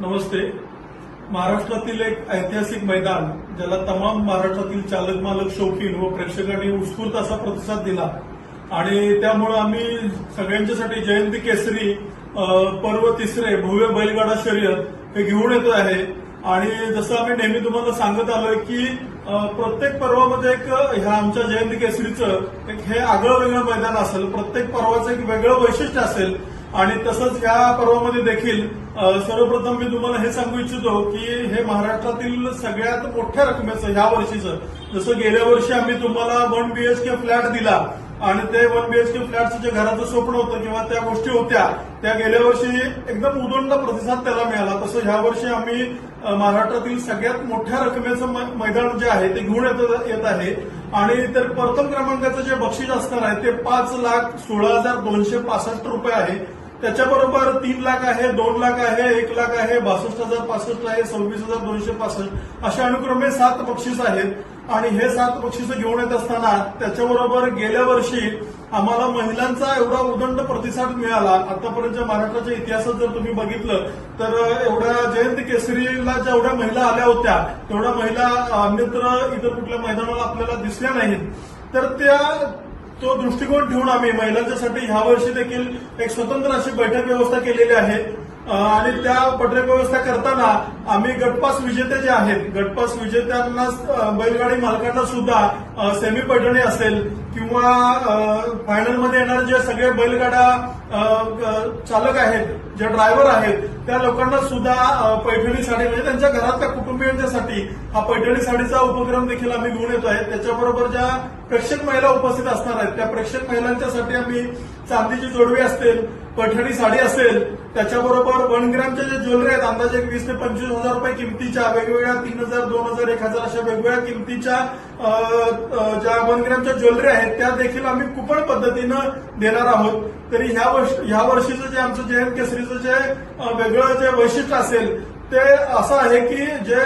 नमस्ते. महाराष्ट्रातील एक ऐतिहासिक मैदान ज्याला तमाम महाराष्ट्रातील चालक मालक शौकीन व प्रेक्षकांनी उत्स्फूर्त असा प्रतिसाद दिला. आणि त्यामुळे आम्ही सगळ्यांच्यासाठी जयंती केसरी पर्व तिसरे भव्य बैलगाडा शर्यत हे घेऊन येतो आहे. आणि जसं आम्ही नेहमी तुम्हाला सांगत आलोय की प्रत्येक पर्वामध्ये एक ह्या आमच्या जयंती केसरीचं एक हे आगळं वेगळं मैदान असेल. प्रत्येक पर्वाचं एक वेगळं वैशिष्ट्य असेल. आणि तसंच या पर्वामध्ये देखील सर्वप्रथम मी तुम्हाला हे सांगू इच्छितो की हे महाराष्ट्रातील सगळ्यात मोठ्या रकमेचं ह्या वर्षीचं जसं गेल्या वर्षी आम्ही तुम्हाला वन बीएचके फ्लॅट दिला आणि ते वन बीएचके फ्लॅटचं जे घराचं स्वप्न होतं किंवा त्या गोष्टी होत्या त्या गेल्या वर्षी एकदम उदंड प्रतिसाद त्याला मिळाला. तसं ह्या वर्षी आम्ही महाराष्ट्रातील सगळ्यात मोठ्या रकमेचं मैदान जे आहे ते घेऊन येत येत आहे. आणि तर प्रथम क्रमांकाचं जे बक्षीस असणार आहे ते पाच लाख सोळा हजार दोनशे पासष्ट रुपये आहे. त्याच्याबरोबर तीन लाख आहे दोन लाख आहे एक लाख आहे बासष्ट हजार पासष्ट आहे सव्वीस हजार दोनशे पासष्ट. अशा अनुक्रमे सात बक्षीस आहेत. आणि हे सात बक्षीस घेऊन येत असताना त्याच्याबरोबर गेल्या वर्षी आम्हाला महिलांचा एवढा उदंड प्रतिसाद मिळाला. आतापर्यंतच्या महाराष्ट्राच्या इतिहासात जर तुम्ही बघितलं तर एवढ्या जयंत केसरीला जेवढ्या महिला आल्या होत्या तेवढ्या महिला अन्यत्र इतर कुठल्या मैदानाला आपल्याला दिसल्या नाहीत. तर त्या तो दृष्टिकोन ठेवून आम्ही महिलांच्यासाठी ह्या वर्षी देखील एक स्वतंत्र अशी बैठक व्यवस्था केलेली आहे. आणि त्या बैठक व्यवस्था करताना आम्ही गटपास विजेते जे आहेत गटपास विजेत्यांना बैलगाडी मालकांना सुद्धा सेमी पैठणी असेल किंवा फायनलमध्ये येणारे जे सगळे बैलगाडा चालक आहेत जे ड्रायव्हर आहेत त्या लोकांना सुद्धा पैठणी साडी म्हणजे त्यांच्या घरातल्या कुटुंबियांच्यासाठी हा पैठणी साडीचा उपक्रम देखील आम्ही घेऊन येतो आहे त्याच्याबरोबर ज्या प्रेक्षक महिला उपस्थित असणार आहेत त्या प्रेक्षक महिलांच्यासाठी आम्ही चांदीची जोडवी असतील पैठणी साडी असेल त्याच्याबरोबर वन ग्रॅमच्या ज्या ज्वेलरी आहेत अंदाजे एक वीस ते पंचवीस हजार रुपये किमतीच्या वेगवेगळ्या तीन हजार दोन हजार एक हजार अशा वेगवेगळ्या किमतीच्या ज्या वन ग्रॅमच्या ज्वेलरी आहेत त्या देखील आम्ही कुपन पद्धतीनं देणार आहोत. तरी ह्या वर्ष ह्या वर्षीचं जे आमचं जयंत केसरीचं जे वेगळं जे वैशिष्ट्य असेल ते असं आहे की जे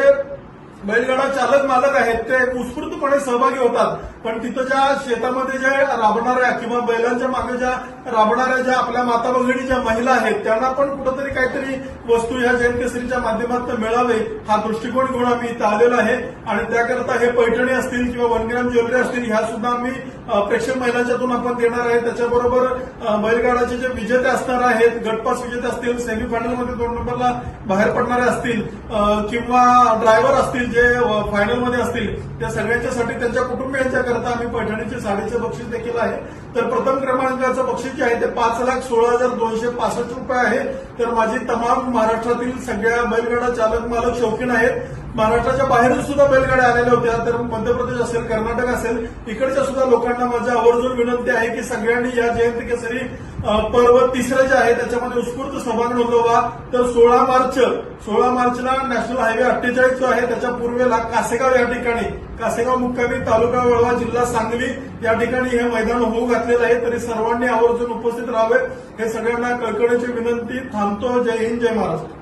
बैलगाडा चालक मालक आहेत ते उत्स्फूर्तपणे सहभागी होतात. पण तिथं ज्या शेतामध्ये जे राबणाऱ्या किंवा बैलांच्या मागे ज्या राबणाऱ्या ज्या आपल्या माता भगिनी ज्या महिला आहेत त्यांना पण कुठंतरी काहीतरी वस्तू या जैन माध्यमातून मिळावे हा दृष्टिकोन घेऊन आम्ही इथं आलेलो आहे. आणि त्याकरता हे पैठणी असतील किंवा वनग्राम ज्वेलरी असतील ह्या सुद्धा आम्ही प्रेक्षक महिलांच्यातून आपण देणार आहे. त्याच्याबरोबर बैलगाडाचे जे विजेते असणार आहेत गटपास विजेते असतील सेमीफायनलमध्ये दोन नंबरला बाहेर पडणारे असतील किंवा ड्रायव्हर असतील जे फायनलमध्ये असतील त्या सगळ्यांच्यासाठी त्यांच्या कुटुंबियांच्या करता आम्ही पैठणीचे साडीचे बक्षीस देखील आहे. तर प्रथम क्रमांकाचं बक्षीस जे आहे ते पाच लाख सोळा हजार दोनशे पासष्ट रुपये आहे. तर माझी तमाम महाराष्ट्रातील सगळ्या बैलगाडा चालक मालक शौकीन आहेत. महाराष्ट्राच्या बाहेरून सुद्धा बैलगाड्या आलेल्या होत्या. तर मध्य प्रदेश असेल कर्नाटक असेल इकडच्या सुद्धा लोकांना माझ्या आवर्जून विनंती आहे की सगळ्यांनी या जयंती केसरी पर्व तिसरं जे आहे त्याच्यामध्ये उत्स्फूर्त सहभाग नोंदवा. तर सोळा मार्च सोळा मार्चला नॅशनल हायवे अठ्ठेचाळीस जो आहे त्याच्या पूर्वेला कासेगाव या ठिकाणी कासेगाव मुक्कामी तालुका वळवा जिल्हा सांगली या ठिकाणी हे मैदान होऊ घातलेलं आहे. तरी सर्वांनी आवर्जून उपस्थित राहावे. हे सगळ्यांना कळकळीची विनंती. थांबतो. जय हिंद जय महाराष्ट्र.